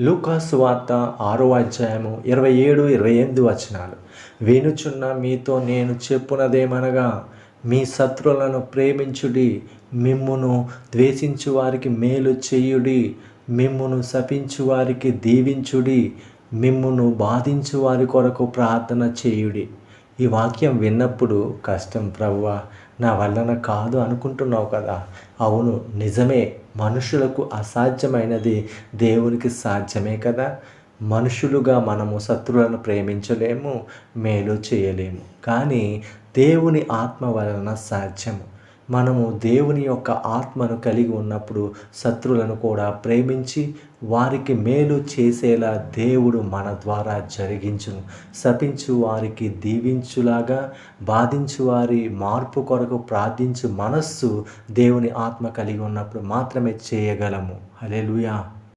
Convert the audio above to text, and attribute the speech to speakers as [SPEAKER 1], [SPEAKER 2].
[SPEAKER 1] లూకాసు వార్త ఆరో అధ్యాయము ఇరవై ఏడు ఇరవై ఎనిమిది వచనాలు. వినుచున్న మీతో నేను చెప్పునదేమనగా మీ శత్రువులను ప్రేమించుడి మిమ్మును ద్వేషించు వారికి మేలు చేయుడి మిమ్మును శపించు వారికి దీవించుడి మిమ్మును బాధించు వారి కొరకు ప్రార్థన చేయుడి. ఈ వాక్యం విన్నప్పుడు కష్టం ప్రవ్వా నా వలన కాదు అనుకుంటున్నావు కదా. అవును నిజమే. మనుషులకు అసాధ్యమైనది దేవునికి సాధ్యమే కదా. మనుషులుగా మనము శత్రువులను ప్రేమించలేము మేలు చేయలేము. కానీ దేవుని ఆత్మ వలన సాధ్యము. మనము దేవుని యొక్క ఆత్మను కలిగి ఉన్నప్పుడు శత్రువులను కూడా ప్రేమించి వారికి మేలు చేసేలా దేవుడు మన ద్వారా జరిగించును. శపించు వారికి దీవించులాగా బాధించు వారి మార్పు కొరకు ప్రార్థించు మనస్సు దేవుని ఆత్మ కలిగి ఉన్నప్పుడు మాత్రమే చేయగలము. హలే